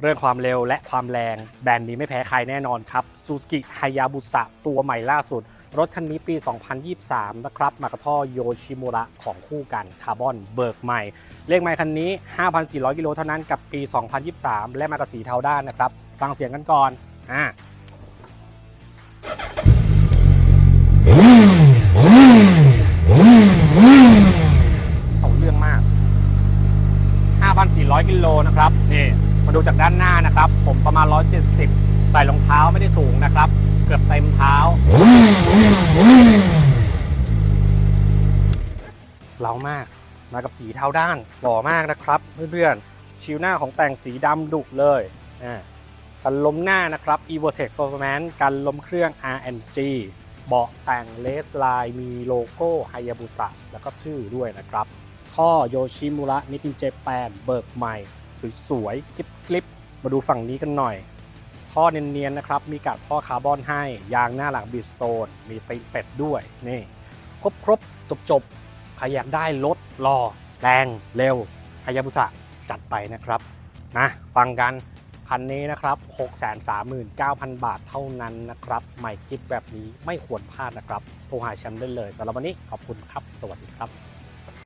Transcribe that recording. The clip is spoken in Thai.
เรื่องความเร็วและความแรง แบรนด์นี้ไม่แพ้ใครแน่นอนครับ Suzuki Hayabusa ตัวใหม่ล่าสุด รถคันนี้ปี 2023 นะครับ มากระท่อโยชิมุระของคู่กันคาร์บอนเบิกใหม่ เลขไมค์คันนี้ 5,400 กิโลเท่านั้นกับปี 2023 และมากับสีเทาด้านนะครับ ฟังเสียงกันก่อนอ่าเอาเรื่องมาก 5,400 กิโลนะครับ นี่ มาดูจากด้านหน้านะครับ ผมประมาณ 170 ใส่รองเท้าไม่ได้สูงนะครับ เกือบเต็มเท้าเล้ามากมากับสีเทาด้านหล่อมากนะครับเพื่อนๆชิวหน้าของแต่งสีดำดุเลยอ่ากันลมหน้านะครับ Evotech Performance กันลมเครื่อง RNG เบาะแต่งเลสไลน์มีโลโก้ Hayabusa แล้วก็ชื่อด้วยนะครับท่อโยชิมุระนิติเจแปนเบิกใหม่ สวยๆคลิปๆมาดูฝั่งนี้กันหน่อย ท่อเนียนๆนะครับ มีกัดท่อคาร์บอนให้ ยางหน้าหลังบีสโตน มีตีนเป็ดด้วย นี่ครบครบจบจบๆใครอยากได้รถรอ แรง เร็วฮายาบุสะจัดไปนะครับนะฟังกันคันนี้นะครับ 639,000 บาทเท่านั้นนะครับ ใหม่กิฟแบบนี้ไม่ควรพลาดนะครับ โทรหาแชมป์ได้เลยสำหรับวันนี้ขอบคุณครับ สวัสดีครับ